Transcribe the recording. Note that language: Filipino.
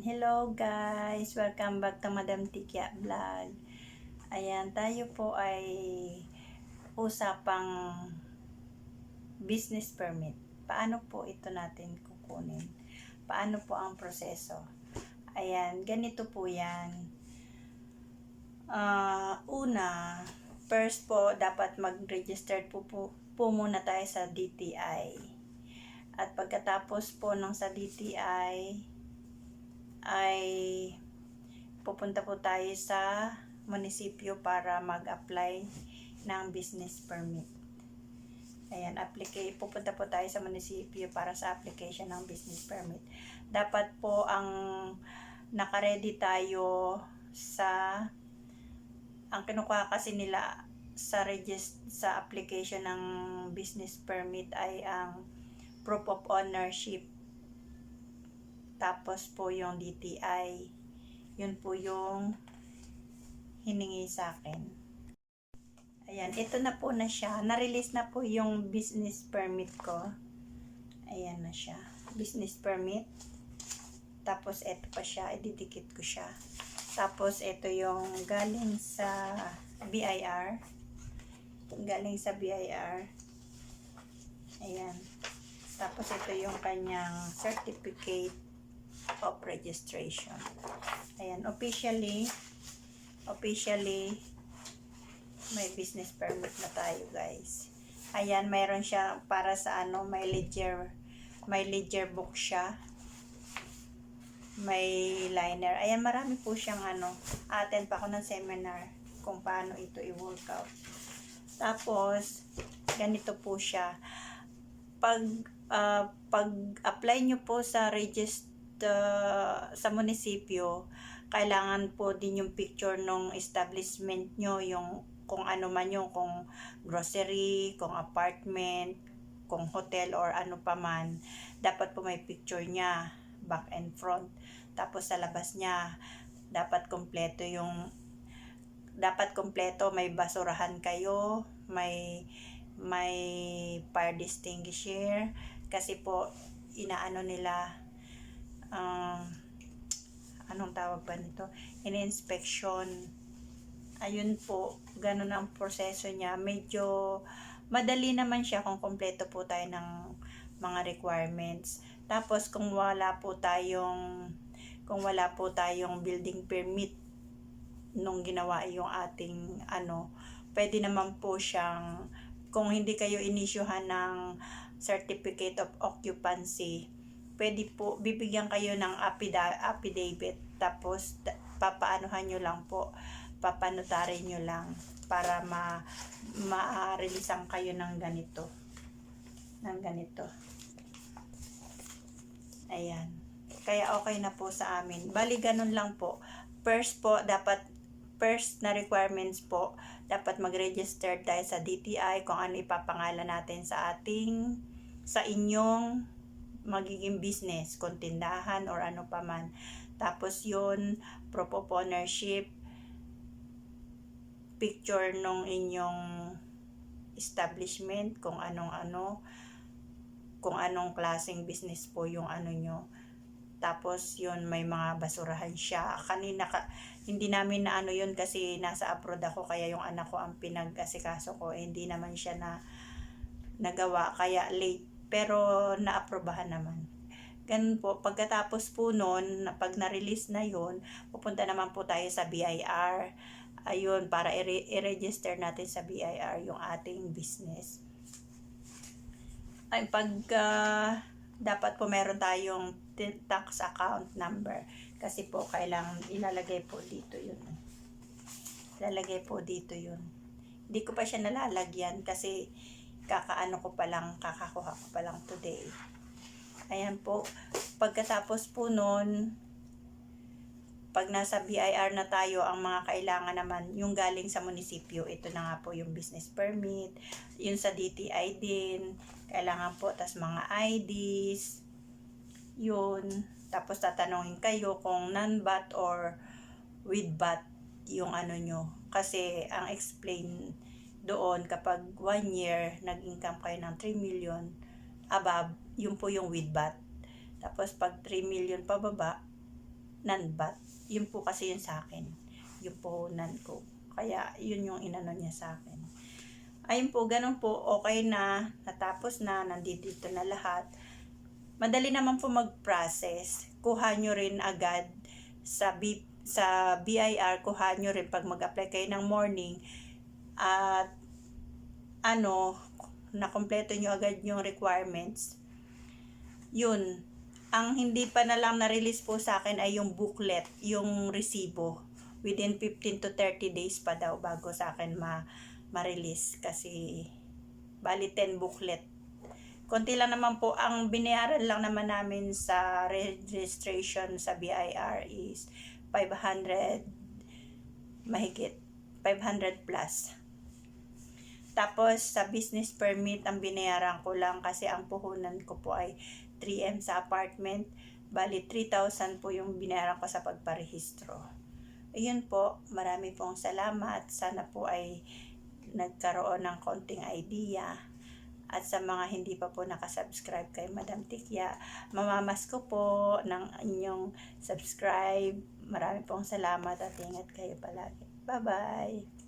Hello guys! Welcome back to Madam Tikya Vlog. Ayan, tayo po ay usapang business permit. Paano po ito natin kukunin? Paano po ang proseso? Ayan, ganito po yan. Ah, una, first po, dapat mag-register po, po, po muna tayo sa DTI. At pagkatapos po ng sa DTI, ay pupunta po tayo sa munisipyo para mag-apply ng business permit. Ayan, applicate, pupunta po tayo sa munisipyo para sa application ng business permit. Dapat po ang nakaredy tayo sa ang kinukuha kasi nila sa regist sa application ng business permit ay ang proof of ownership tapos po yung DTI. Yun po yung hiningi sa akin. Ayan, ito na po na siya. Na-release na po yung business permit ko. Ayan na siya. Business permit. Tapos ito pa siya. Ididikit ko siya. Tapos ito yung galing sa BIR. Galing sa BIR. Ayan. Tapos ito yung kanyang certificate of registration. Ayan, officially, officially, may business permit na tayo, guys. Ayan, mayroon siya para sa ano, may ledger, may ledger book siya. May liner. Ayan, marami po siyang ano, attend pa ako ng seminar kung paano ito i-workout. Tapos, ganito po siya. Pag, ah, pag-apply nyo po sa register uh, sa munisipyo, kailangan po din yung picture ng establishment nyo, yung kung ano man yung, kung grocery, kung apartment, kung hotel or ano pa man, dapat po may picture niya, back and front. Tapos sa labas niya, dapat kompleto yung dapat kompleto may basurahan kayo, may may fire extinguisher kasi po inaano nila um, anong tawag ba nito? In-inspection. Ayun po, ganun ang proseso niya. Medyo madali naman siya kung kompleto po tayo ng mga requirements. Tapos kung wala po tayong kung wala po tayong building permit nung ginawa yung ating ano, pwede naman po siyang kung hindi kayo inisyuhan ng certificate of occupancy, pwede po, bibigyan kayo ng affida- affidavit. Tapos, papaanuhan nyo lang po, papanotary nyo lang para ma ma-releasean kayo ng ganito. Ng ganito. Ayan. Kaya okay na po sa amin. Bali, ganun lang po. First po, dapat first na requirements po, dapat mag-register tayo sa DTI kung ano ipapangalan natin sa ating, sa inyong magiging business, kung tindahan or ano pa man. Tapos yun, proof of ownership, picture nung inyong establishment, kung anong ano, kung anong klaseng business po yung ano nyo. Tapos yun, may mga basurahan siya. Kanina, ka, hindi namin na ano yun kasi nasa abroad ako, kaya yung anak ko ang pinag-asikaso ko, eh, hindi naman siya na nagawa, kaya late pero naaprobahan naman. Ganun po, pagkatapos po nun, pag na-release na yun, pupunta naman po tayo sa BIR. Ayun, para i-register natin sa BIR yung ating business. Ay, pag uh, dapat po meron tayong tax account number. Kasi po, kailangan ilalagay po dito yun. Ilalagay po dito yun. Hindi ko pa siya nalalagyan kasi kakaano ko pa lang, kakakuha ko pa lang today. Ayan po. Pagkatapos po nun, pag nasa BIR na tayo, ang mga kailangan naman, yung galing sa munisipyo, ito na nga po yung business permit, yung sa DTI din, kailangan po, tas mga IDs, yun, tapos tatanungin kayo kung non-bat or with bat yung ano nyo. Kasi ang explain doon kapag one year nag-income kayo ng 3 million above, yun po yung with VAT. Tapos pag 3 million pababa, non-bat. Yun po kasi yun sa akin. Yung puhunan ko. Kaya yun yung inano niya sa akin. Ayun po, ganun po, okay na, natapos na, nandito na lahat. Madali naman po mag-process. Kuha nyo rin agad sa B, sa BIR, kuha nyo rin pag mag-apply kayo ng morning. At ano, nakompleto nyo agad yung requirements. Yun, ang hindi pa na lang na-release po sa akin ay yung booklet, yung resibo. Within 15 to 30 days pa daw bago sa akin ma ma-release kasi bali 10 booklet. Konti lang naman po ang binayaran lang naman namin sa registration sa BIR is 500 mahigit 500 plus. Tapos sa business permit ang binayaran ko lang kasi ang puhunan ko po ay 3M sa apartment. Bali 3,000 po yung binayaran ko sa pagparehistro. Ayun po, marami pong salamat. Sana po ay nagkaroon ng konting idea. At sa mga hindi pa po nakasubscribe kay Madam Tikya, mamamas ko po ng inyong subscribe. Marami pong salamat at ingat kayo palagi. Bye-bye!